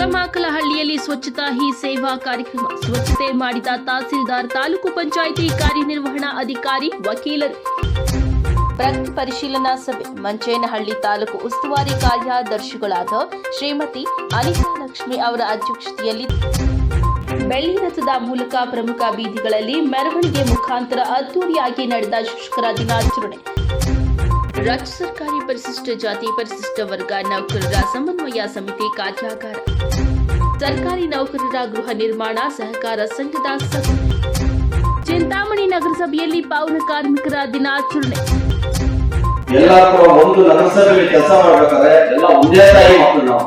ಬುರಮಾಕಲಹಳ್ಳಿಯಲ್ಲಿ ಸ್ವಚ್ಛತಾ ಹಿ ಸೇವಾ ಕಾರ್ಯಕ್ರಮ. ಸ್ವಚ್ಛತೆ ಮಾಡಿದ ತಹಸೀಲ್ದಾರ್ ತಾಲೂಕು ಪಂಚಾಯಿತಿ ಕಾರ್ಯನಿರ್ವಹಣಾ ಅಧಿಕಾರಿ ವಕೀಲರು. ಪ್ರಗತಿ ಪರಿಶೀಲನಾ ಸಭೆ ಮಂಚೇನಹಳ್ಳಿ ತಾಲೂಕು ಉಸ್ತುವಾರಿ ಕಾರ್ಯದರ್ಶಿಗಳಾದ ಶ್ರೀಮತಿ ಅನಿತಾ ಲಕ್ಷ್ಮಿ ಅವರ ಅಧ್ಯಕ್ಷತೆಯಲ್ಲಿ ಬೆಳ್ಳಿ ರಥದ ಮೂಲಕ ಪ್ರಮುಖ ಬೀದಿಗಳಲ್ಲಿ ಮೆರವಣಿಗೆ ಮುಖಾಂತರ ಅದ್ದೂರಿಯಾಗಿ ನಡೆದ ಶಿಕ್ಷಕರ ದಿನಾಚರಣೆ. ರಾಜ್ಯ ಸರ್ಕಾರಿ ಪರಿಶಿಷ್ಟ ಜಾತಿ ಪರಿಶಿಷ್ಟ ವರ್ಗ ನೌಕರರ ಸಮನ್ವಯ ಸಮಿತಿ ಕಾರ್ಯಾಗಾರ. ಸರ್ಕಾರಿ ನೌಕರರ ಗೃಹ ನಿರ್ಮಾಣ ಸಹಕಾರ ಸಂಘದ ಸಭೆ. ಚಿಂತಾಮಣಿ ನಗರಸಭೆಯಲ್ಲಿ ಪೌರ ಕಾರ್ಮಿಕರ ದಿನಾಚರಣೆ. ಎಲ್ಲ ಒಂದು ನಗರಸಭೆಯಲ್ಲಿ ಕೆಲಸ ಮಾಡ್ಬೇಕಾದ್ರೆ ಎಲ್ಲ ಒಂದೇ ತಾಯಿ ಮಕ್ಕಳು ನಾವು.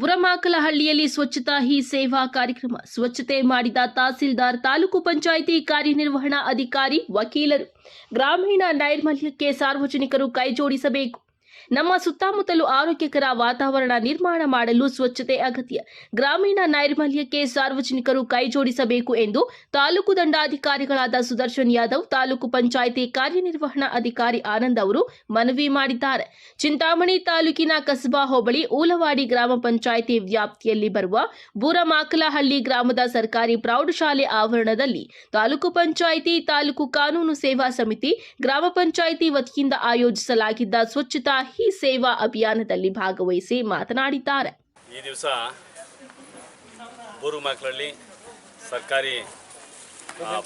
ಬುರಮಾಕಲಹಳ್ಳಿಯಲ್ಲಿ ಸ್ವಚ್ಛತಾ ಹಿ ಸೇವಾ ಕಾರ್ಯಕ್ರಮ. ಸ್ವಚ್ಛತೆ ಮಾಡಿದ ತಹಸೀಲ್ದಾರ್ ತಾಲೂಕು ಪಂಚಾಯಿತಿ ಕಾರ್ಯನಿರ್ವಹಣಾ ಅಧಿಕಾರಿ ವಕೀಲರು. ಗ್ರಾಮೀಣ ನೈರ್ಮಲ್ಯಕ್ಕೆ ಸಾರ್ವಜನಿಕರು ಕೈಜೋಡಿಸಬೇಕು. ನಮ್ಮ ಸುತ್ತಮುತ್ತಲು ಆರೋಗ್ಯಕರ ವಾತಾವರಣ ನಿರ್ಮಾಣ ಮಾಡಲು ಸ್ವಚ್ಛತೆ ಅಗತ್ಯ. ಗ್ರಾಮೀಣ ನೈರ್ಮಲ್ಯಕ್ಕೆ ಸಾರ್ವಜನಿಕರು ಕೈಜೋಡಿಸಬೇಕು ಎಂದು ತಾಲೂಕು ದಂಡಾಧಿಕಾರಿಗಳಾದ ಸುದರ್ಶನ್ ಯಾದವ್, ತಾಲೂಕು ಪಂಚಾಯಿತಿ ಕಾರ್ಯನಿರ್ವಹಣಾ ಅಧಿಕಾರಿ ಆನಂದ್ ಅವರು ಮನವಿ ಮಾಡಿದ್ದಾರೆ. ಚಿಂತಾಮಣಿ ತಾಲೂಕಿನ ಕಸಬಾ ಹೋಬಳಿ ಊಲವಾಡಿ ಗ್ರಾಮ ಪಂಚಾಯಿತಿ ವ್ಯಾಪ್ತಿಯಲ್ಲಿ ಬರುವ ಬೂರಮಾಕಲಹಳ್ಳಿ ಗ್ರಾಮದ ಸರ್ಕಾರಿ ಪ್ರೌಢಶಾಲೆ ಆವರಣದಲ್ಲಿ ತಾಲೂಕು ಪಂಚಾಯಿತಿ ತಾಲೂಕು ಕಾನೂನು ಸೇವಾ ಸಮಿತಿ, ಗ್ರಾಮ ಪಂಚಾಯಿತಿ ವತಿಯಿಂದ ಆಯೋಜಿಸಲಾಗಿದ್ದ ಸ್ವಚ್ಛತಾ ಹಿ ಸೇವಾ ಅಭಿಯಾನದಲ್ಲಿ ಭಾಗವಹಿಸಿ ಮಾತನಾಡಿದ್ದಾರೆ. ಈ ದಿವಸ ಬೂರು ಮಕ್ಕಳಲ್ಲಿ ಸರ್ಕಾರಿ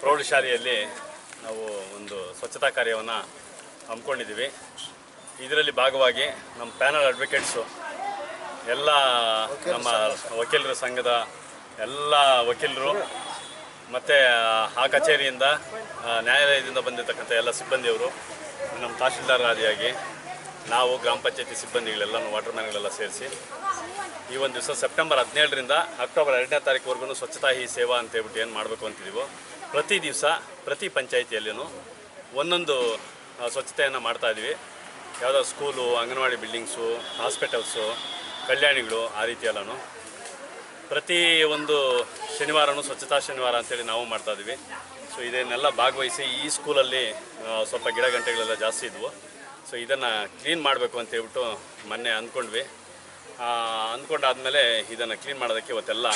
ಪ್ರೌಢಶಾಲೆಯಲ್ಲಿ ನಾವು ಒಂದು ಸ್ವಚ್ಛತಾ ಕಾರ್ಯವನ್ನು ಹಮ್ಮಿಕೊಂಡಿದ್ದೀವಿ. ಇದರಲ್ಲಿ ಭಾಗವಾಗಿ ನಮ್ಮ ಪ್ಯಾನಲ್ ಅಡ್ವೊಕೇಟ್ಸು, ಎಲ್ಲ ನಮ್ಮ ವಕೀಲರ ಸಂಘದ ಎಲ್ಲ ವಕೀಲರು ಮತ್ತು, ಆ ಕಚೇರಿಯಿಂದ ನ್ಯಾಯಾಲಯದಿಂದ ಬಂದಿರತಕ್ಕಂಥ ಎಲ್ಲ ಸಿಬ್ಬಂದಿಯವರು, ನಮ್ಮ ತಹಶೀಲ್ದಾರ್ ಆದಿಯಾಗಿ ನಾವು ಗ್ರಾಮ ಪಂಚಾಯತಿ ಸಿಬ್ಬಂದಿಗಳೆಲ್ಲ ವಾಟರ್ ಮ್ಯಾನ್ಗಳೆಲ್ಲ ಸೇರಿಸಿ ಈ ಒಂದು ದಿವಸ ಸೆಪ್ಟೆಂಬರ್ ಹದಿನೇಳರಿಂದ ಅಕ್ಟೋಬರ್ ಎರಡನೇ ತಾರೀಕುವರೆಗೂ ಸ್ವಚ್ಛತಾ ಹಿ ಸೇವಾ ಅಂತ ಹೇಳ್ಬಿಟ್ಟು ಏನು ಮಾಡಬೇಕು ಅಂತಿದ್ದೀವೋ ಪ್ರತಿ ದಿವಸ ಪ್ರತಿ ಪಂಚಾಯಿತಿಯಲ್ಲೂ ಒಂದೊಂದು ಸ್ವಚ್ಛತೆಯನ್ನು ಮಾಡ್ತಾ ಇದ್ದೀವಿ ಯಾವುದೋ ಸ್ಕೂಲು ಅಂಗನವಾಡಿ ಬಿಲ್ಡಿಂಗ್ಸು ಹಾಸ್ಪಿಟಲ್ಸು ಕಲ್ಯಾಣಿಗಳು ಆ ರೀತಿ ಎಲ್ಲನೂ ಪ್ರತಿ ಒಂದು ಶನಿವಾರನೂ ಸ್ವಚ್ಛತಾ ಶನಿವಾರ ಅಂತೇಳಿ ನಾವು ಮಾಡ್ತಾ ಇದ್ದೀವಿ ಸೊ ಇದನ್ನೆಲ್ಲ ಭಾಗವಹಿಸಿ ಈ ಸ್ಕೂಲಲ್ಲಿ ಸ್ವಲ್ಪ ಗಿಡ ಗಂಟೆಗಳೆಲ್ಲ ಜಾಸ್ತಿ ಇದ್ವು. ಸೊ ಇದನ್ನು ಕ್ಲೀನ್ ಮಾಡಬೇಕು ಅಂತ ಹೇಳ್ಬಿಟ್ಟು ಮೊನ್ನೆ ಅಂದ್ಕೊಂಡ್ವಿ. ಅಂದ್ಕೊಂಡಾದ್ಮೇಲೆ ಇದನ್ನು ಕ್ಲೀನ್ ಮಾಡೋದಕ್ಕೆ ಇವತ್ತೆಲ್ಲ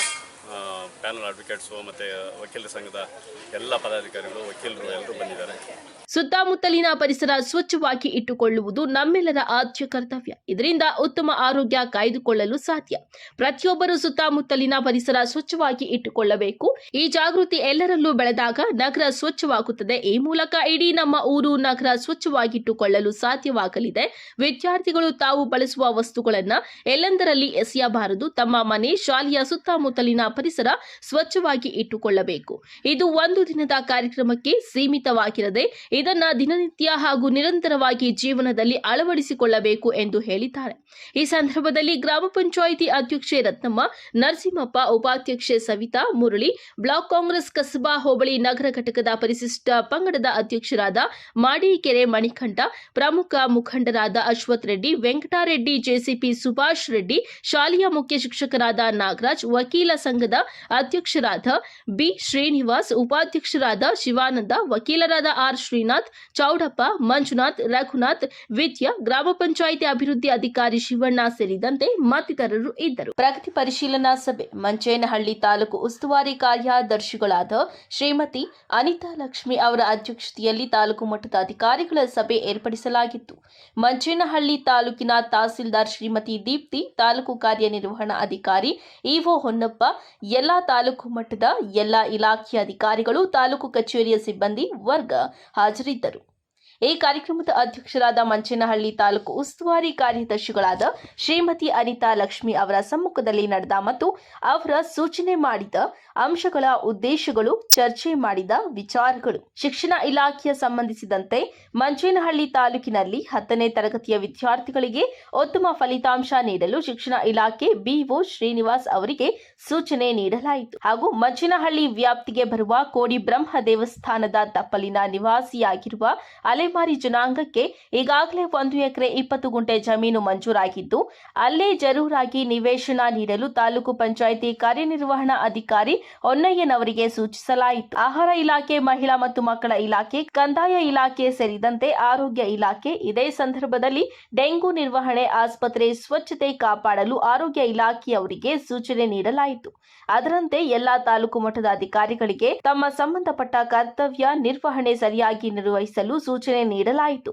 ಪ್ಯಾನಲ್ ಅಡ್ವೊಕೇಟ್ಸು ಮತ್ತೆ ವಕೀಲರ ಸಂಘದ ಎಲ್ಲ ಪದಾಧಿಕಾರಿಗಳು, ವಕೀಲರು ಎಲ್ಲರೂ ಬಂದಿದ್ದಾರೆ. ಸುತ್ತಮುತ್ತಲಿನ ಪರಿಸರ ಸ್ವಚ್ಛವಾಗಿ ಇಟ್ಟುಕೊಳ್ಳುವುದು ನಮ್ಮೆಲ್ಲರ ಆದ್ಯ ಕರ್ತವ್ಯ. ಇದರಿಂದ ಉತ್ತಮ ಆರೋಗ್ಯ ಕಾಯ್ದುಕೊಳ್ಳಲು ಸಾಧ್ಯ. ಪ್ರತಿಯೊಬ್ಬರು ಸುತ್ತಮುತ್ತಲಿನ ಪರಿಸರ ಸ್ವಚ್ಛವಾಗಿ ಇಟ್ಟುಕೊಳ್ಳಬೇಕು. ಈ ಜಾಗೃತಿ ಎಲ್ಲರಲ್ಲೂ ಬೆಳೆದಾಗ ನಗರ ಸ್ವಚ್ಛವಾಗುತ್ತದೆ. ಈ ಮೂಲಕ ಇಡೀ ನಮ್ಮ ಊರು ನಗರ ಸ್ವಚ್ಛವಾಗಿಟ್ಟುಕೊಳ್ಳಲು ಸಾಧ್ಯವಾಗಲಿದೆ. ವಿದ್ಯಾರ್ಥಿಗಳು ತಾವು ಬಳಸುವ ವಸ್ತುಗಳನ್ನು ಎಲ್ಲೆಂದರಲ್ಲಿ ಎಸೆಯಬಾರದು. ತಮ್ಮ ಮನೆ, ಶಾಲೆಯ ಸುತ್ತಮುತ್ತಲಿನ ಪರಿಸರ ಸ್ವಚ್ಛವಾಗಿ ಇಟ್ಟುಕೊಳ್ಳಬೇಕು. ಇದು ಒಂದು ದಿನದ ಕಾರ್ಯಕ್ರಮಕ್ಕೆ ಸೀಮಿತವಾಗಿರದೆ, ಇದನ್ನ ದಿನನಿತ್ಯ ಹಾಗೂ ನಿರಂತರವಾಗಿ ಜೀವನದಲ್ಲಿ ಅಳವಡಿಸಿಕೊಳ್ಳಬೇಕು ಎಂದು ಹೇಳಿದ್ದಾರೆ. ಈ ಸಂದರ್ಭದಲ್ಲಿ ಗ್ರಾಮ ಪಂಚಾಯಿತಿ ಅಧ್ಯಕ್ಷೆ ರತ್ನಮ್ಮ, ನರಸಿಂಹಪ್ಪ ಉಪಾಧ್ಯಕ್ಷೆ ಸವಿತಾ ಮುರಳಿ, ಬ್ಲಾಕ್ ಕಾಂಗ್ರೆಸ್ ಕಸಬಾ ಹೋಬಳಿ ನಗರ ಘಟಕದ ಪರಿಶಿಷ್ಟ ಪಂಗಡದ ಅಧ್ಯಕ್ಷರಾದ ಮಾಡಿಕೆರೆ ಮಣಿಕಂಠ, ಪ್ರಮುಖ ಮುಖಂಡರಾದ ಅಶ್ವಥ್ ರೆಡ್ಡಿ, ವೆಂಕಟಾರೆಡ್ಡಿ ಜೆಸಿಪಿ ಸುಭಾಷ್ ರೆಡ್ಡಿ, ಶಾಲೆಯ ಮುಖ್ಯ ಶಿಕ್ಷಕರಾದ ನಾಗರಾಜ್, ವಕೀಲ ಸಂಘದ ಅಧ್ಯಕ್ಷರಾದ ಬಿ ಶ್ರೀನಿವಾಸ್, ಉಪಾಧ್ಯಕ್ಷರಾದ ಶಿವಾನಂದ, ವಕೀಲರಾದ ಆರ್ ಶ್ರೀನಾಥ್, ಚೌಡಪ್ಪ, ಮಂಜುನಾಥ್, ರಘುನಾಥ್, ವಿದ್ಯಾ, ಗ್ರಾಮ ಪಂಚಾಯಿತಿ ಅಭಿವೃದ್ಧಿ ಅಧಿಕಾರಿ ಶಿವಣ್ಣ ಸೇರಿದಂತೆ ಮತ್ತಿತರರು ಇದ್ದರು. ಪ್ರಗತಿ ಪರಿಶೀಲನಾ ಸಭೆ, ಮಂಚೇನಹಳ್ಳಿ ತಾಲೂಕು ಉಸ್ತುವಾರಿ ಕಾರ್ಯದರ್ಶಿಗಳಾದ ಶ್ರೀಮತಿ ಅನಿತಾ ಲಕ್ಷ್ಮಿ ಅವರ ಅಧ್ಯಕ್ಷತೆಯಲ್ಲಿ ತಾಲೂಕು ಮಟ್ಟದ ಅಧಿಕಾರಿಗಳ ಸಭೆ ಏರ್ಪಡಿಸಲಾಗಿತ್ತು. ಮಂಚೇನಹಳ್ಳಿ ತಾಲೂಕಿನ ತಹಸೀಲ್ದಾರ್ ಶ್ರೀಮತಿ ದೀಪ್ತಿ, ತಾಲೂಕು ಕಾರ್ಯನಿರ್ವಹಣಾ ಅಧಿಕಾರಿ ಇಒ ಹೊನ್ನಪ್ಪ ಎಲ್ಲಾ ತಾಲೂಕು ಮಟ್ಟದ ಎಲ್ಲ ಇಲಾಖೆಯ ಅಧಿಕಾರಿಗಳು ತಾಲೂಕು ಕಚೇರಿಯ ಸಿಬ್ಬಂದಿ ವರ್ಗ ಹಾಜರಿದ್ದರು. ಈ ಕಾರ್ಯಕ್ರಮದ ಅಧ್ಯಕ್ಷರಾದ ಮಂಚೇನಹಳ್ಳಿ ತಾಲೂಕು ಉಸ್ತುವಾರಿ ಕಾರ್ಯದರ್ಶಿಗಳಾದ ಶ್ರೀಮತಿ ಅನಿತಾ ಲಕ್ಷ್ಮಿ ಅವರ ಸಮ್ಮುಖದಲ್ಲಿ ನಡೆದ ಮತ್ತು ಅವರ ಸೂಚನೆ ಮಾಡಿದ ಅಂಶಗಳ ಉದ್ದೇಶಗಳು, ಚರ್ಚೆ ಮಾಡಿದ ವಿಚಾರಗಳು. ಶಿಕ್ಷಣ ಇಲಾಖೆಯ ಸಂಬಂಧಿಸಿದಂತೆ ಮಂಚೇನಹಳ್ಳಿ ತಾಲೂಕಿನಲ್ಲಿ ಹತ್ತನೇ ತರಗತಿಯ ವಿದ್ಯಾರ್ಥಿಗಳಿಗೆ ಉತ್ತಮ ಫಲಿತಾಂಶ ನೀಡಲು ಶಿಕ್ಷಣ ಇಲಾಖೆ ಬಿಒ ಶ್ರೀನಿವಾಸ್ ಅವರಿಗೆ ಸೂಚನೆ ನೀಡಲಾಯಿತು. ಹಾಗೂ ಮಂಚೇನಹಳ್ಳಿ ವ್ಯಾಪ್ತಿಗೆ ಬರುವ ಕೋಡಿ ಬ್ರಹ್ಮ ದೇವಸ್ಥಾನದ ತಪ್ಪಲಿನ ನಿವಾಸಿಯಾಗಿರುವ ಅಲೆ ಅಲೆಮಾರಿ ಜನಾಂಗಕ್ಕೆ ಈಗಾಗಲೇ ಒಂದು ಎಕರೆ ಇಪ್ಪತ್ತು ಗುಂಟೆ ಜಮೀನು ಮಂಜೂರಾಗಿದ್ದು, ಅಲ್ಲೇ ಜರೂರಾಗಿ ನಿವೇಶನ ನೀಡಲು ತಾಲೂಕು ಪಂಚಾಯಿತಿ ಕಾರ್ಯನಿರ್ವಹಣಾ ಅಧಿಕಾರಿ ಹೊನ್ನಯ್ಯನವರಿಗೆ ಸೂಚಿಸಲಾಯಿತು. ಆಹಾರ ಇಲಾಖೆ, ಮಹಿಳಾ ಮತ್ತು ಮಕ್ಕಳ ಇಲಾಖೆ, ಕಂದಾಯ ಇಲಾಖೆ ಸೇರಿದಂತೆ ಆರೋಗ್ಯ ಇಲಾಖೆ ಇದೇ ಸಂದರ್ಭದಲ್ಲಿ ಡೆಂಗು ನಿರ್ವಹಣೆ ಆಸ್ಪತ್ರೆ ಸ್ವಚ್ಛತೆ ಕಾಪಾಡಲು ಆರೋಗ್ಯ ಇಲಾಖೆಯವರಿಗೆ ಸೂಚನೆ ನೀಡಲಾಯಿತು. ಅದರಂತೆ ಎಲ್ಲಾ ತಾಲೂಕು ಮಟ್ಟದ ಅಧಿಕಾರಿಗಳಿಗೆ ತಮ್ಮ ಸಂಬಂಧಪಟ್ಟ ಕರ್ತವ್ಯ ನಿರ್ವಹಣೆ ಸರಿಯಾಗಿ ನಿರ್ವಹಿಸಲು ಸೂಚನೆ ನೀಡಲಾಯಿತು.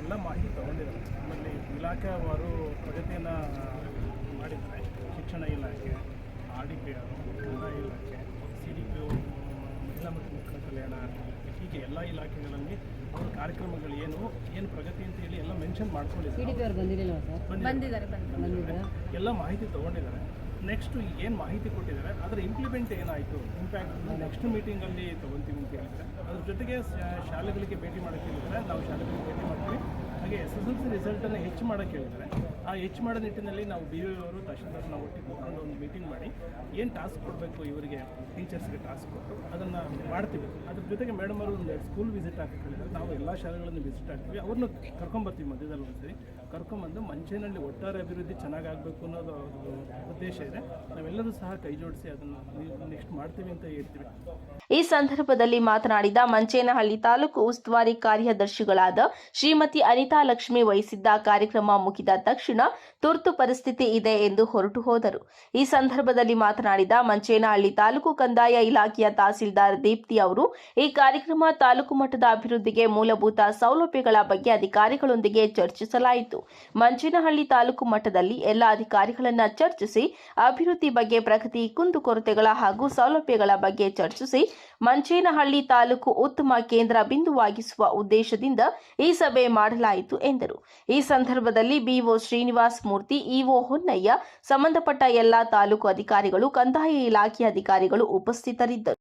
ಎಲ್ಲ ಮಾಹಿತಿ ತಗೊಂಡಿದ್ದಾರೆ. ನಮ್ಮಲ್ಲಿ ಇಲಾಖೆವಾರು ಪ್ರಗತಿಯನ್ನು ಮಾಡಿದ್ದಾರೆ. ಶಿಕ್ಷಣ ಇಲಾಖೆ ಆರ್ ಡಿ ಪಿ ಇಲಾಖೆ ಸಿ ಡಿ ಪಿ ಮಹಿಳಾ ಮತ್ತು ಮಕ್ಕಳ ಕಲ್ಯಾಣ ಹೀಗೆ ಎಲ್ಲ ಇಲಾಖೆಗಳಲ್ಲಿ ಅವರ ಕಾರ್ಯಕ್ರಮಗಳು ಏನು ಏನು ಪ್ರಗತಿ ಅಂತ ಹೇಳಿ ಎಲ್ಲ ಮೆನ್ಷನ್ ಮಾಡ್ಕೊಂಡಿದ್ದಾರೆ. ಅವ್ರು ಬಂದಿರಲಿಲ್ಲ ಸರ್? ಬಂದಿದ್ದಾರೆ. ಬಂದಿದ್ದೀರಾ. ಎಲ್ಲ ಮಾಹಿತಿ ತೊಗೊಂಡಿದ್ದಾರೆ. ನೆಕ್ಸ್ಟ್ ಏನು ಮಾಹಿತಿ ಕೊಟ್ಟಿದ್ದಾರೆ, ಅದರ ಇಂಪ್ಲಿಮೆಂಟ್ ಏನಾಯಿತು? ಇಂಪ್ಯಾಕ್ಟ್ ನೆಕ್ಸ್ಟ್ ಮೀಟಿಂಗಲ್ಲಿ ತೊಗೊತೀವಿ ಅಂತ ಹೇಳಿದರೆ ಅದ್ರ ಜೊತೆಗೆ ಶಾಲೆಗಳಿಗೆ ಭೇಟಿ ಮಾಡೋಕ್ಕೆ ಹೇಳಿದ್ದಾರೆ. ನಾವು ಶಾಲೆಗಳಿಗೆ ಭೇಟಿ ಮಾಡ್ತೀವಿ. ಹಾಗೆ ಎಸ್ ಎಸ್ ಎಲ್ ಸಿ ರಿಸಲ್ಟನ್ನು ಹೆಚ್ಚು ಮಾಡೋಕ್ಕೆ ಹೇಳಿದ್ದಾರೆ. ಆ ಹೆಚ್ಚು ಮಾಡೋ ನಿಟ್ಟಿನಲ್ಲಿ ನಾವು ಬಿ ಯು ಅವರು, ತಹಶೀಲ್ದಾರ್ನ ಒಟ್ಟಿಗೆ ಒಂದು ಮೀಟಿಂಗ್ ಮಾಡಿ, ಏನು ಟಾಸ್ಕ್ ಕೊಡಬೇಕು ಇವರಿಗೆ ಟೀಚರ್ಸ್ಗೆ ಟಾಸ್ಕ್ ಕೊಟ್ಟು, ಅದನ್ನು ಮಾಡ್ತೀವಿ. ಅದ್ರ ಜೊತೆಗೆ ಮೇಡಮ್ ಅವರು ಒಂದು ಸ್ಕೂಲ್ ವಿಸಿಟ್ ಹಾಕಕ್ಕೆ ಹೇಳಿದ್ದಾರೆ. ನಾವು ಎಲ್ಲ ಶಾಲೆಗಳನ್ನು ವಿಸಿಟ್ ಆಗ್ತೀವಿ ಅವ್ರನ್ನ ಕರ್ಕೊಂಬರ್ತೀವಿ ಮಧ್ಯದಲ್ಲಿ ಒಂದ್ಸರಿ. ಕರ್ಕೊಂಬಂದು ಮಂಚೇನಲ್ಲಿ ಒಟ್ಟಾರೆ ಅಭಿವೃದ್ಧಿ ಚೆನ್ನಾಗಾಗಬೇಕು ಅನ್ನೋದು ಉದ್ದೇಶ ಇದೆ. ನಾವೆಲ್ಲರೂ ಸಹ ಕೈ ಜೋಡಿಸಿ ಅದನ್ನು ನೆಕ್ಸ್ಟ್ ಮಾಡ್ತೀವಿ ಅಂತ ಹೇಳ್ತೀವಿ. ಈ ಸಂದರ್ಭದಲ್ಲಿ ಮಾತನಾಡಿದ ಮಂಚೇನಹಳ್ಳಿ ತಾಲೂಕು ಉಸ್ತುವಾರಿ ಕಾರ್ಯದರ್ಶಿಗಳಾದ ಶ್ರೀಮತಿ ಅನಿತಾ ಲಕ್ಷ್ಮಿ ವಹಿಸಿದ್ದ ಕಾರ್ಯಕ್ರಮ ಮುಗಿದ ತಕ್ಷಣ ತುರ್ತು ಪರಿಸ್ಥಿತಿ ಇದೆ ಎಂದು ಹೊರಟು ಹೋದರು. ಈ ಸಂದರ್ಭದಲ್ಲಿ ಮಾತನಾಡಿದ ಮಂಚೇನಹಳ್ಳಿ ತಾಲೂಕು ಕಂದಾಯ ಇಲಾಖೆಯ ತಹಸೀಲ್ದಾರ್ ದೀಪ್ತಿ ಅವರು, ಈ ಕಾರ್ಯಕ್ರಮ ತಾಲೂಕು ಮಟ್ಟದ ಅಭಿವೃದ್ಧಿಗೆ ಮೂಲಭೂತ ಸೌಲಭ್ಯಗಳ ಬಗ್ಗೆ ಅಧಿಕಾರಿಗಳೊಂದಿಗೆ ಚರ್ಚಿಸಲಾಯಿತು. ಮಂಚೇನಹಳ್ಳಿ ತಾಲೂಕು ಮಟ್ಟದಲ್ಲಿ ಎಲ್ಲ ಅಧಿಕಾರಿಗಳನ್ನ ಚರ್ಚಿಸಿ, ಅಭಿವೃದ್ಧಿ ಬಗ್ಗೆ ಪ್ರಗತಿ ಕುಂದುಕೊರತೆಗಳ ಹಾಗೂ ಸೌಲಭ್ಯಗಳ ಬಗ್ಗೆ ಚರ್ಚಿಸಿ, ಮಂಚೇನಹಳ್ಳಿ ತಾಲೂಕು ಉತ್ತಮ ಕೇಂದ್ರ ಬಿಂದುವಾಗಿಸುವ ಉದ್ದೇಶದಿಂದ ಈ ಸಭೆ ಮಾಡಲಾಯಿತು. ಎಂದರು. ಈ ಸಂದರ್ಭದಲ್ಲಿ ಬಿಒ ಶ್ರೀನಿವಾಸ್ ಮೂರ್ತಿ, ಇಒ ಹೊನ್ನಯ್ಯ, ಸಂಬಂಧಪಟ್ಟ ಎಲ್ಲಾ ತಾಲೂಕು ಅಧಿಕಾರಿಗಳು, ಕಂದಾಯ ಇಲಾಖೆ ಅಧಿಕಾರಿಗಳು ಉಪಸ್ಥಿತರಿದ್ದರು.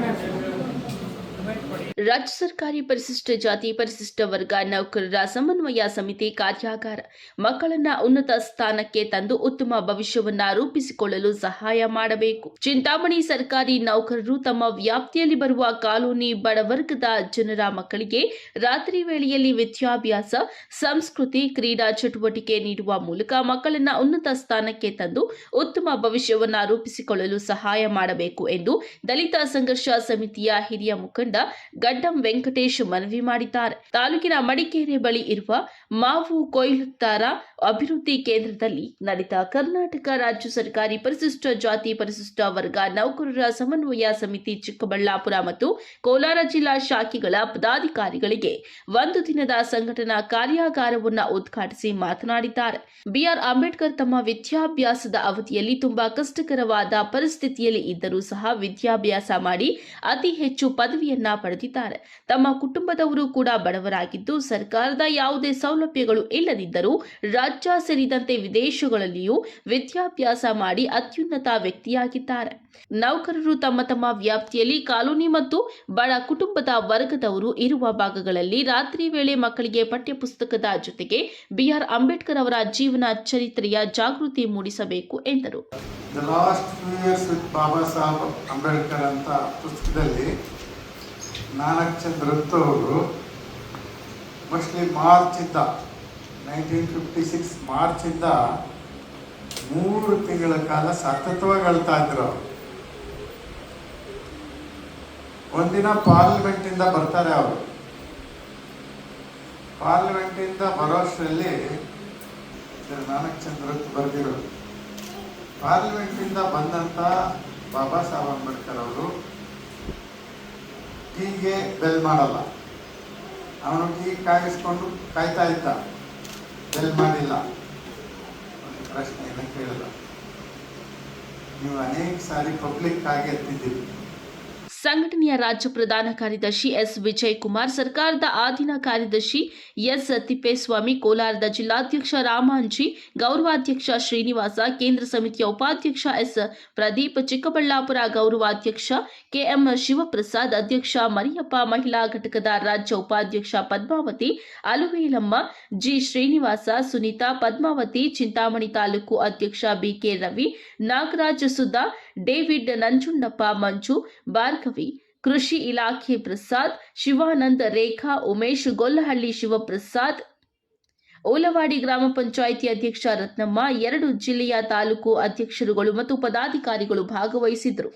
Gracias. ರಾಜ್ಯ ಸರ್ಕಾರಿ ಪರಿಶಿಷ್ಟ ಜಾತಿ, ಪರಿಶಿಷ್ಟ ವರ್ಗ, ನೌಕರರ ಸಮನ್ವಯ ಸಮಿತಿ ಕಾರ್ಯಾಗಾರ ಮಕ್ಕಳನ್ನ ಉನ್ನತ ಸ್ಥಾನಕ್ಕೆ ತಂದು ಉತ್ತಮ ಭವಿಷ್ಯವನ್ನ ರೂಪಿಸಿಕೊಳ್ಳಲು ಸಹಾಯ ಮಾಡಬೇಕು. ಚಿಂತಾಮಣಿ ಸರ್ಕಾರಿ ನೌಕರರು ತಮ್ಮ ವ್ಯಾಪ್ತಿಯಲ್ಲಿ ಬರುವ ಕಾಲೋನಿ ಬಡವರ್ಗದ ಜನರ ಮಕ್ಕಳಿಗೆ ರಾತ್ರಿ ವೇಳೆಯಲ್ಲಿ ವಿದ್ಯಾಭ್ಯಾಸ, ಸಂಸ್ಕೃತಿ, ಕ್ರೀಡಾ ಚಟುವಟಿಕೆ ನೀಡುವ ಮೂಲಕ ಮಕ್ಕಳನ್ನ ಉನ್ನತ ಸ್ಥಾನಕ್ಕೆ ತಂದು ಉತ್ತಮ ಭವಿಷ್ಯವನ್ನ ರೂಪಿಸಿಕೊಳ್ಳಲು ಸಹಾಯ ಮಾಡಬೇಕು ಎಂದು ದಲಿತ ಸಂಘರ್ಷ ಸಮಿತಿಯ ಹಿರಿಯ ಮುಖಂಡ ಗಡ್ಡಂ ವೆಂಕಟೇಶ್ ಮನವಿ ಮಾಡಿದ್ದಾರೆ. ತಾಲೂಕಿನ ಮಡಿಕೇರಿ ಬಳಿ ಇರುವ ಮಾವು ಕೊಯ್ಲುತ್ತಾರ ಅಭಿವೃದ್ಧಿ ಕೇಂದ್ರದಲ್ಲಿ ನಡೆದ ಕರ್ನಾಟಕ ರಾಜ್ಯ ಸರ್ಕಾರಿ ಪರಿಶಿಷ್ಟ ಜಾತಿ ಪರಿಶಿಷ್ಟ ವರ್ಗ ನೌಕರರ ಸಮನ್ವಯ ಸಮಿತಿ ಚಿಕ್ಕಬಳ್ಳಾಪುರ ಮತ್ತು ಕೋಲಾರ ಜಿಲ್ಲಾ ಶಾಖೆಗಳ ಪದಾಧಿಕಾರಿಗಳಿಗೆ ಒಂದು ದಿನದ ಸಂಘಟನಾ ಕಾರ್ಯಾಗಾರವನ್ನು ಉದ್ಘಾಟಿಸಿ ಮಾತನಾಡಿದ್ದಾರೆ. ಬಿಆರ್ ಅಂಬೇಡ್ಕರ್ ತಮ್ಮ ವಿದ್ಯಾಭ್ಯಾಸದ ಅವಧಿಯಲ್ಲಿ ತುಂಬಾ ಕಷ್ಟಕರವಾದ ಪರಿಸ್ಥಿತಿಯಲ್ಲಿ ಇದ್ದರೂ ಸಹ ವಿದ್ಯಾಭ್ಯಾಸ ಮಾಡಿ ಅತಿ ಹೆಚ್ಚು ಪದವಿಯನ್ನ ಪಡೆದಿದ್ದಾರೆ. ತಮ್ಮ ಕುಟುಂಬದವರು ಕೂಡ ಬಡವರಾಗಿದ್ದು, ಸರ್ಕಾರದ ಯಾವುದೇ ಸೌಲಭ್ಯಗಳು ಇಲ್ಲದಿದ್ದರೂ ರಾಜ್ಯ ಸೇರಿದಂತೆ ವಿದೇಶಗಳಲ್ಲಿಯೂ ವಿದ್ಯಾಭ್ಯಾಸ ಮಾಡಿ ಅತ್ಯುನ್ನತ ವ್ಯಕ್ತಿಯಾಗಿದ್ದಾರೆ. ನೌಕರರು ತಮ್ಮ ತಮ್ಮ ವ್ಯಾಪ್ತಿಯಲ್ಲಿ ಕಾಲೋನಿ ಮತ್ತು ಬಡ ಕುಟುಂಬದ ವರ್ಗದವರು ಇರುವ ಭಾಗಗಳಲ್ಲಿ ರಾತ್ರಿ ವೇಳೆ ಮಕ್ಕಳಿಗೆ ಪಠ್ಯಪುಸ್ತಕದ ಜೊತೆಗೆ ಬಿಆರ್ ಅಂಬೇಡ್ಕರ್ ಅವರ ಜೀವನ ಚರಿತ್ರೆಯ ಜಾಗೃತಿ ಮೂಡಿಸಬೇಕು ಎಂದರು. ಬಾಬಾ ಸಾಹೇಬ್ ಅಂಬೇಡ್ಕರ್ ಅಂತ ಪುಸ್ತಕದಲ್ಲಿ ನಾಲ್ಕು ಚಂದ್ರ ಅವರು ಮೋಸ್ಟ್ಲಿ ಮಾರ್ಚಿಂದ ನೈನ್ಟೀನ್ ಫಿಫ್ಟಿ ಸಿಕ್ಸ್ ಮಾರ್ಚಿಂದ ಮೂರು ತಿಂಗಳ ಕಾಲ ಸತತವಾಗಿ ಅಳ್ತಾ ಇದ್ರು ಅವರು. ಒಂದಿನ ಪಾರ್ಲಿಮೆಂಟಿಂದ ಬರ್ತಾರೆ ಅವರು. ಪಾರ್ಲಿಮೆಂಟಿಂದ ಬರೋಷ್ಟರಲ್ಲಿ ನಾನಕ್ ಚಂದ್ರ ಬರೆದಿರೋದು. ಪಾರ್ಲಿಮೆಂಟಿಂದ ಬಂದಂಥ ಬಾಬಾ ಸಾಹೇಬ್ ಅಂಬೇಡ್ಕರ್ ಅವರು ಟೀಗೆ ಬೆಲ್ ಮಾಡಲ್ಲ. ಅವನು ಹೀಗೆ ಕಾಯಿಸ್ಕೊಂಡು ಕಾಯ್ತಾ ಇದ್ದ. ಬೆಲ್ ಮಾಡಿಲ್ಲ. ಪ್ರಶ್ನೆ ಪ್ರಶ್ನೆಯನ್ನು ಕೇಳಲ್ಲ ನೀವು ಅನೇಕ ಸಾರಿ ಪಬ್ಲಿಕ್ ಆಗಿ ಎತ್ತಿದ್ದೀರಿ. ಸಂಘಟನೆಯ ರಾಜ್ಯ ಪ್ರಧಾನ ಕಾರ್ಯದರ್ಶಿ ಎಸ್ ವಿಜಯ್ ಕುಮಾರ್ ಸರ್ಕಾರದ ಆಧೀನ ಕಾರ್ಯದರ್ಶಿ ಎಸ್ ತಿಪ್ಪೇಸ್ವಾಮಿ, ಕೋಲಾರದ ಜಿಲ್ಲಾಧ್ಯಕ್ಷ ರಾಮಾಂಜಿ, ಗೌರವಾಧ್ಯಕ್ಷ ಶ್ರೀನಿವಾಸ, ಕೇಂದ್ರ ಸಮಿತಿಯ ಉಪಾಧ್ಯಕ್ಷ ಎಸ್ ಪ್ರದೀಪ್, ಚಿಕ್ಕಬಳ್ಳಾಪುರ ಗೌರವಾಧ್ಯಕ್ಷ ಕೆಎಂ ಶಿವಪ್ರಸಾದ್, ಅಧ್ಯಕ್ಷ ಮರಿಯಪ್ಪ, ಮಹಿಳಾ ಘಟಕದ ರಾಜ್ಯ ಉಪಾಧ್ಯಕ್ಷ ಪದ್ಮಾವತಿ, ಅಲುವೇಲಮ್ಮ, ಜಿ ಶ್ರೀನಿವಾಸ, ಸುನೀತಾ ಪದ್ಮಾವತಿ, ಚಿಂತಾಮಣಿ ತಾಲೂಕು ಅಧ್ಯಕ್ಷ ಬಿಕೆ ರವಿ, ನಾಗರಾಜ್ ಸುಧಾ ಡೇವಿಡ್ ನಂಜುಂಡಪ್ಪ, ಮಂಜು ಭಾರ್ಗವಿ, ಕೃಷಿ ಇಲಾಖೆ ಪ್ರಸಾದ್, ಶಿವಾನಂದ ರೇಖಾ, ಉಮೇಶ್ ಗೊಲ್ಲಹಳ್ಳಿ ಶಿವಪ್ರಸಾದ್, ಓಲವಾಡಿ ಗ್ರಾಮ ಪಂಚಾಯಿತಿ ಅಧ್ಯಕ್ಷ ರತ್ನಮ್ಮ, ಎರಡು ಜಿಲ್ಲೆಯ ತಾಲೂಕು ಅಧ್ಯಕ್ಷರುಗಳು ಮತ್ತು ಪದಾಧಿಕಾರಿಗಳು ಭಾಗವಹಿಸಿದ್ದರು.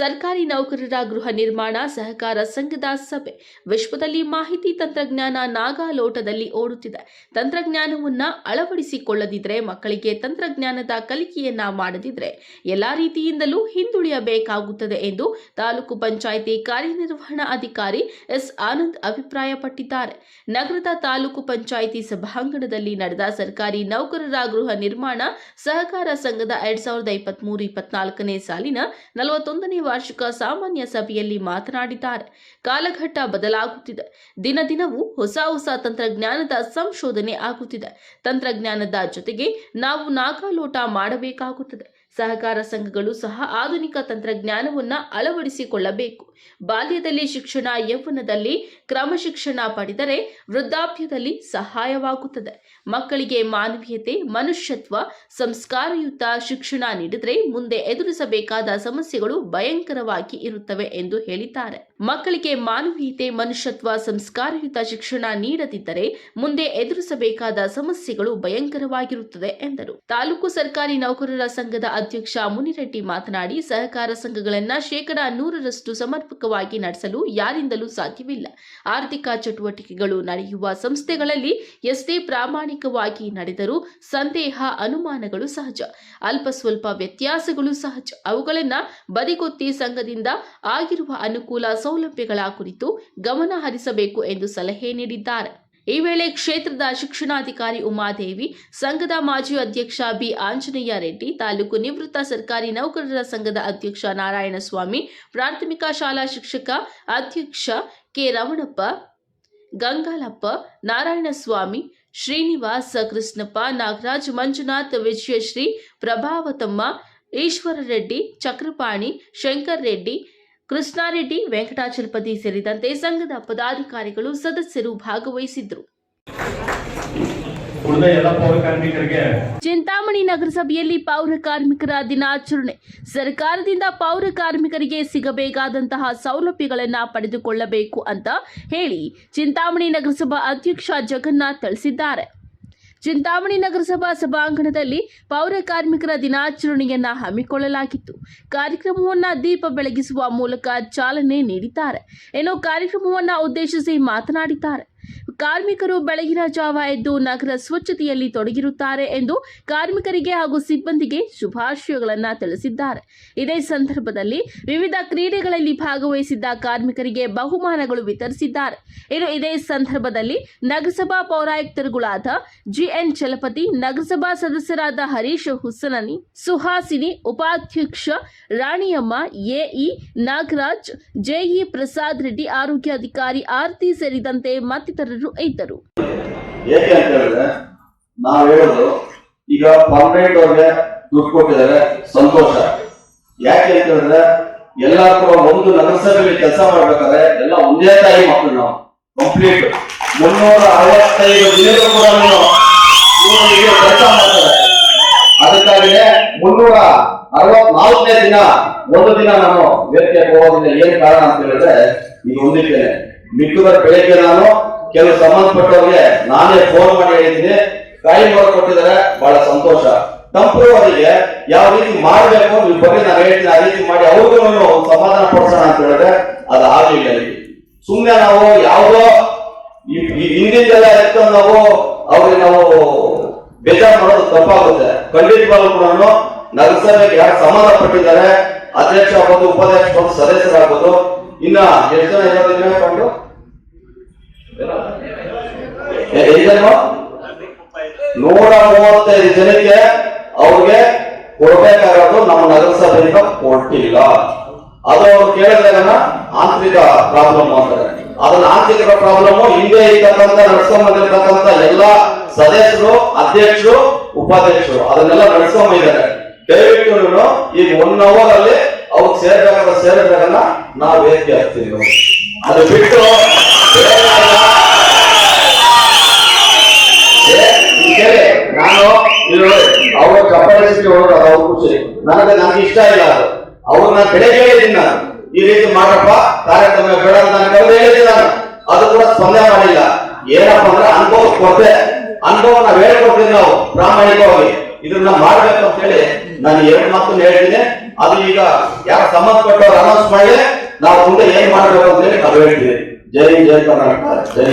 ಸರ್ಕಾರಿ ನೌಕರರ ಗೃಹ ನಿರ್ಮಾಣ ಸಹಕಾರ ಸಂಘದ ಸಭೆ ವಿಶ್ವದಲ್ಲಿ ಮಾಹಿತಿ ತಂತ್ರಜ್ಞಾನ ನಾಗಾಲೋಟದಲ್ಲಿ ಓಡುತ್ತಿದೆ. ತಂತ್ರಜ್ಞಾನವನ್ನ ಅಳವಡಿಸಿಕೊಳ್ಳದಿದ್ರೆ ಮಕ್ಕಳಿಗೆ ತಂತ್ರಜ್ಞಾನದ ಕಲಿಕೆಯನ್ನ ಮಾಡದಿದ್ರೆ ಎಲ್ಲಾ ರೀತಿಯಿಂದಲೂ ಹಿಂದುಳಿಯಬೇಕಾಗುತ್ತದೆ ಎಂದು ತಾಲೂಕು ಪಂಚಾಯಿತಿ ಕಾರ್ಯನಿರ್ವಹಣಾ ಅಧಿಕಾರಿ ಎಸ್. ಆನಂದ್ ಅಭಿಪ್ರಾಯಪಟ್ಟಿದ್ದಾರೆ. ನಗರದ ತಾಲೂಕು ಪಂಚಾಯಿತಿ ಸಭಾಂಗಣದಲ್ಲಿ ನಡೆದ ಸರ್ಕಾರಿ ನೌಕರರ ಗೃಹ ನಿರ್ಮಾಣ ಸಹಕಾರ ಸಂಘದ ಎರಡ್ ಸಾವಿರದ ಇಪ್ಪತ್ಮೂರು ಇಪ್ಪತ್ನಾಲ್ಕನೇ ಸಾಲಿನ ನಲವತ್ತೊಂದನೇ ವಾರ್ಷಿಕ ಸಾಮಾನ್ಯ ಸಭೆಯಲ್ಲಿ ಮಾತನಾಡಿದ್ದಾರೆ. ಕಾಲಘಟ್ಟ ಬದಲಾಗುತ್ತಿದೆ. ದಿನ ದಿನವೂ ಹೊಸ ಹೊಸ ತಂತ್ರಜ್ಞಾನದ ಸಂಶೋಧನೆ ಆಗುತ್ತಿದೆ. ತಂತ್ರಜ್ಞಾನದ ಜೊತೆಗೆ ನಾವು ನಾಗಾಲೋಟ ಮಾಡಬೇಕಾಗುತ್ತದೆ. ಸಹಕಾರ ಸಂಘಗಳು ಸಹ ಆಧುನಿಕ ತಂತ್ರಜ್ಞಾನವನ್ನ ಅಳವಡಿಸಿಕೊಳ್ಳಬೇಕು. ಬಾಲ್ಯದಲ್ಲಿ ಶಿಕ್ಷಣ ಯೌವನದಲ್ಲಿ ಕ್ರಮಶಿಕ್ಷಣ ಪಡೆದರೆ ವೃದ್ಧಾಪ್ಯದಲ್ಲಿ ಸಹಾಯವಾಗುತ್ತದೆ. ಮಕ್ಕಳಿಗೆ ಮಾನವೀಯತೆ, ಮನುಷ್ಯತ್ವ, ಸಂಸ್ಕಾರಯುತ ಶಿಕ್ಷಣ ನೀಡಿದರೆ ಮುಂದೆ ಎದುರಿಸಬೇಕಾದ ಸಮಸ್ಯೆಗಳು ಭಯಂಕರವಾಗಿ ಇರುತ್ತವೆ ಎಂದು ಹೇಳಿದ್ದಾರೆ. ಮಕ್ಕಳಿಗೆ ಮಾನವೀಯತೆ, ಮನುಷ್ಯತ್ವ, ಸಂಸ್ಕಾರಯುತ ಶಿಕ್ಷಣ ನೀಡದಿದ್ದರೆ ಮುಂದೆ ಎದುರಿಸಬೇಕಾದ ಸಮಸ್ಯೆಗಳು ಭಯಂಕರವಾಗಿರುತ್ತದೆ ಎಂದರು. ತಾಲೂಕು ಸರ್ಕಾರಿ ನೌಕರರ ಸಂಘದ ಅಧ್ಯಕ್ಷ ಮುನಿರೆಡ್ಡಿ ಮಾತನಾಡಿ, ಸಹಕಾರ ಸಂಘಗಳನ್ನು ಶೇಕಡಾ ನೂರರಷ್ಟು ಸಮರ್ಪಕವಾಗಿ ನಡೆಸಲು ಯಾರಿಂದಲೂ ಸಾಧ್ಯವಿಲ್ಲ. ಆರ್ಥಿಕ ಚಟುವಟಿಕೆಗಳು ನಡೆಯುವ ಸಂಸ್ಥೆಗಳಲ್ಲಿ ಎಷ್ಟೇ ಪ್ರಾಮಾಣಿಕವಾಗಿ ನಡೆದರೂ ಸಂದೇಹ, ಅನುಮಾನಗಳು ಸಹಜ. ಅಲ್ಪ ಸ್ವಲ್ಪ ವ್ಯತ್ಯಾಸಗಳು ಸಹಜ. ಅವುಗಳನ್ನು ಬದಿಗೊತ್ತಿ ಸಂಘದಿಂದ ಆಗಿರುವ ಅನುಕೂಲ ಸೌಲಭ್ಯಗಳ ಕುರಿತು ಗಮನ ಹರಿಸಬೇಕು ಎಂದು ಸಲಹೆ ನೀಡಿದ್ದಾರೆ. ಈ ವೇಳೆ ಕ್ಷೇತ್ರದ ಶಿಕ್ಷಣಾಧಿಕಾರಿ ಉಮಾದೇವಿ, ಸಂಘದ ಮಾಜಿ ಅಧ್ಯಕ್ಷ ಬಿ. ಆಂಜನೇಯ ರೆಡ್ಡಿ, ತಾಲೂಕು ನಿವೃತ್ತ ಸರ್ಕಾರಿ ನೌಕರರ ಸಂಘದ ಅಧ್ಯಕ್ಷ ನಾರಾಯಣಸ್ವಾಮಿ, ಪ್ರಾಥಮಿಕ ಶಾಲಾ ಶಿಕ್ಷಕ ಅಧ್ಯಕ್ಷ ಕೆ. ರಮಣಪ್ಪ, ಗಂಗಾಲಪ್ಪ, ನಾರಾಯಣಸ್ವಾಮಿ, ಶ್ರೀನಿವಾಸ ಕೃಷ್ಣಪ್ಪ, ನಾಗರಾಜ್ ಮಂಜುನಾಥ್, ವಿಜಯಶ್ರೀ, ಪ್ರಭಾವತಮ್ಮ, ಈಶ್ವರ ರೆಡ್ಡಿ, ಚಕ್ರಪಾಣಿ, ಶಂಕರ್ ರೆಡ್ಡಿ ಕೃಷ್ಣಾರೆಡ್ಡಿ ವೆಂಕಟಾಚಲಪತಿ ಸೇರಿದಂತೆ ಸಂಘದ ಪದಾಧಿಕಾರಿಗಳು ಸದಸ್ಯರು ಭಾಗವಹಿಸಿದ್ದರು. ಚಿಂತಾಮಣಿ ನಗರಸಭೆಯಲ್ಲಿ ಪೌರ ಕಾರ್ಮಿಕರ ದಿನಾಚರಣೆ. ಸರ್ಕಾರದಿಂದ ಪೌರ ಕಾರ್ಮಿಕರಿಗೆ ಸಿಗಬೇಕಾದಂತಹ ಸೌಲಭ್ಯಗಳನ್ನು ಪಡೆದುಕೊಳ್ಳಬೇಕು ಅಂತ ಹೇಳಿ ಚಿಂತಾಮಣಿ ನಗರಸಭಾ ಅಧ್ಯಕ್ಷ ಜಗನ್ನಾಥ್ ತಿಳಿಸಿದ್ದಾರೆ. ಚಿಂತಾಮಣಿ ನಗರಸಭಾ ಸಭಾಂಗಣದಲ್ಲಿ ಪೌರ ಕಾರ್ಮಿಕರ ದಿನಾಚರಣೆಯನ್ನ ಹಮ್ಮಿಕೊಳ್ಳಲಾಗಿತ್ತು. ಕಾರ್ಯಕ್ರಮವನ್ನ ದೀಪ ಬೆಳಗಿಸುವ ಮೂಲಕ ಚಾಲನೆ ನೀಡಿದ್ದಾರೆ. ಏನೋ ಕಾರ್ಯಕ್ರಮವನ್ನ ಉದ್ದೇಶಿಸಿ ಮಾತನಾಡಿದ್ದಾರೆ. ಕಾರ್ಮಿಕರು ಬೆಳಗಿನ ಜಾವ ಎದ್ದು ನಗರ ಸ್ವಚ್ಛತೆಯಲ್ಲಿ ತೊಡಗಿರುತ್ತಾರೆ ಎಂದು ಕಾರ್ಮಿಕರಿಗೆ ಹಾಗೂ ಸಿಬ್ಬಂದಿಗೆ ಶುಭಾಶಯಗಳನ್ನು ತಿಳಿಸಿದ್ದಾರೆ. ಇದೇ ಸಂದರ್ಭದಲ್ಲಿ ವಿವಿಧ ಕ್ರೀಡೆಗಳಲ್ಲಿ ಭಾಗವಹಿಸಿದ್ದ ಕಾರ್ಮಿಕರಿಗೆ ಬಹುಮಾನಗಳು ವಿತರಿಸಿದ್ದಾರೆ. ಇನ್ನು ಇದೇ ಸಂದರ್ಭದಲ್ಲಿ ನಗರಸಭಾ ಪೌರಾಯುಕ್ತರುಗಳಾದ ಜಿಎನ್ ಚಲಪತಿ, ನಗರಸಭಾ ಸದಸ್ಯರಾದ ಹರೀಶ್ ಹುಸನನಿ, ಸುಹಾಸಿನಿ ಉಪಾಧ್ಯಕ್ಷ ರಾಣಿಯಮ್ಮ, ಎಇ ನಾಗರಾಜ್, ಜೆಇ ಪ್ರಸಾದ್ ರೆಡ್ಡಿ, ಆರೋಗ್ಯಾಧಿಕಾರಿ ಆರತಿ ಸೇರಿದಂತೆ ಮತ್ತಿತರರು ಇದ್ದರು ಏಕೆ ಅಂತ ಹೇಳಿದ್ರೆ, ನಾವು ಹೇಳೋದು, ಈಗ ಪರ್ಮನೆಂಟ್ ಅವ್ರಿಗೆ ದುಡ್ಡು ಕೊಟ್ಟಿದ್ದಾರೆ, ಸಂತೋಷ. ಯಾಕೆ ಅಂತ ಹೇಳಿದ್ರೆ, ಎಲ್ಲಾ ಕೂಡ ಒಂದು ನಗರಸಭೆಯಲ್ಲಿ ಕೆಲಸ ಮಾಡ್ಬೇಕಾದ್ರೆ ಎಲ್ಲ ಒಂದೇ ತಾಯಿ ಮಕ್ಕಳು ನಾವು ಕಂಪ್ಲೀಟ್ ಮುನ್ನೂರ ಅರವತ್ತೈದು ದಿನಗಳು ಕೂಡ ಕೆಲಸ ಮಾಡ್ತಾರೆ. ಅದಕ್ಕಾಗಿಯೇ ಮುನ್ನೂರ ಅರವತ್ನಾಲ್ಕನೇ ದಿನ, ಒಂದು ದಿನ ನಾನು ವೇದಿಕೆ ಹೋಗೋದಿಲ್ಲ ಏನ್ ಕಾರಣ ಅಂತ ಹೇಳಿದ್ರೆ, ಈಗ ಒಂದಿದ್ದೇನೆ ಮಿಕ್ಕದ ಬೆಳಿಗ್ಗೆ ನಾನು ಕೆಲವು ಸಂಬಂಧಪಟ್ಟವ್ರಿಗೆ ನಾನೇ ಫೋನ್ ಮಾಡಿ ಹೇಳಿದ್ದೀನಿ. ಕಾಯಿ ಮಾಡಿ ಕೊಟ್ಟಿದ್ದಾರೆ ಬಹಳ ಸಂತೋಷ. ತಂಪುರವರಿಗೆ ಯಾವ ರೀತಿ ಮಾಡಬೇಕು ನೀವು ಬಗ್ಗೆ ನಾನು ಹೇಳ್ತೀನಿ. ಆ ರೀತಿ ಮಾಡಿ ಅವ್ರಿಗೂ ಸಮಾಧಾನ ಪಡಿಸೋಣ ಅಂತ ಹೇಳಿದ್ರೆ ಅದು ಆಗಲಿಲ್ಲ ಸುಮ್ಮನೆ ನಾವು ಯಾವುದೋ ಹಿಂದಿಂದೆಲ್ಲ ಎತ್ಕೊಂಡು ನಾವು ಅವ್ರಿಗೆ ನಾವು ಬೇಜಾರು ಮಾಡೋದು ತಪ್ಪಾಗುತ್ತೆ. ಖಂಡಿತವಾಗ್ಲೂ ಕೂಡ ನಗರಸಭೆಗೆ ಯಾರು ಸಂಬಂಧಪಟ್ಟಿದ್ದಾರೆ, ಅಧ್ಯಕ್ಷ ಆಗ್ಬೋದು, ಉಪಾಧ್ಯಕ್ಷ ಆಗ್ಬೋದು, ಸದಸ್ಯರಾಗ್ಬೋದು. ಇನ್ನ ಎಷ್ಟು ಜನ ಇರೋದಿಲ್ಲ ಕೊಂಡು ನೂರ ಮೂವತ್ತೈದು ಜನಕ್ಕೆ ಅವ್ರಿಗೆ ಕೊಡ್ಬೇಕಾಗಿರೋದು ನಮ್ಮ ನಗರಸಭೆಯಿಂದ ಕೊಟ್ಟಿಲ್ಲ. ಅದು ಅವ್ರು ಕೇಳಿದಾಗ ಆಂತರಿಕ ಪ್ರಾಬ್ಲಮ್ ಅಂತಾರೆ ಅದನ್ನ ಆಂತರಿಕ ಪ್ರಾಬ್ಲಮ್ ಹಿಂದೆ ಇರ್ತಕ್ಕಂಥ ನಡ್ಸ್ಕೊಂಡ್ ಎಲ್ಲ ಸದಸ್ಯರು, ಅಧ್ಯಕ್ಷರು, ಉಪಾಧ್ಯಕ್ಷರು ಅದನ್ನೆಲ್ಲ ನಡ್ಸ್ಕೊಂಡ್ ದಯವಿಟ್ಟು ದಯವಿಟ್ಟು ಈ ಒನ್ ಅವರ್ ಅಲ್ಲಿ ಅವ್ರು ಸೇರ್ಬೇಕಾದ ಸೇರಿದಾಗ ನಾವು ವೇದಿಕೆ ಹಾಕ್ತೀವಿ. ಅದು ಬಿಟ್ಟು ಬೇರೆ ಎಲ್ಲ ಏ, ಇಲ್ಲಿ ಕೇಳಿ, ನಾನು ಅವ್ರ ಕೆಪಾಸಿಟಿ ಹೋಗೋದು ಅವ್ರ ಖುಷಿ. ನನಗೆ ನನಗೆ ಇಷ್ಟ ಇಲ್ಲ ಅದು. ಅವ್ರು ನಾನು ಬೆಳಗ್ಗೆ ಹೇಳಿದ್ದೀನಿ ನಾನು. ಈ ರೀತಿ ಮಾಡಪ್ಪ ಕಾರ್ಯಕ್ರಮ ಬೇಡ ಅಂತ ನಾನು ಹೇಳಿದ್ದೀನಿ ನಾನು. ಅದು ಕೂಡ ಸ್ಪಂದನೆ ಮಾಡಿಲ್ಲ. ಏನಪ್ಪ ಅಂದ್ರೆ ಅನುಭವ ಕೊಟ್ಟೆ ಅನುಭವ ನಾವ್ ಹೇಳ್ಕೊಡ್ತೀವಿ ನಾವು, ಪ್ರಾಮಾಣಿಕವಾಗಿ. ಇದನ್ನ ಮಾಡ್ಬೇಕು ಅಂತ ಹೇಳಿ ನಾನು ಎರಡು ಮಾತು ಹೇಳಿದ್ದೀನಿ ಅದು ಈಗ ಯಾರು ಸಂಬಂಧಪಟ್ಟವ್ರು ಅನೌನ್ಸ್ ಮಾಡಿ ನಾವು ಮುಂದೆ ಏನ್ ಮಾಡಬೇಕು ಅಂತ ಹೇಳಿ ನಾವು ಹೇಳ್ತೀವಿ. ಜೈ ಜೈ ಕರ್ನಾಟಕ, ಜೈ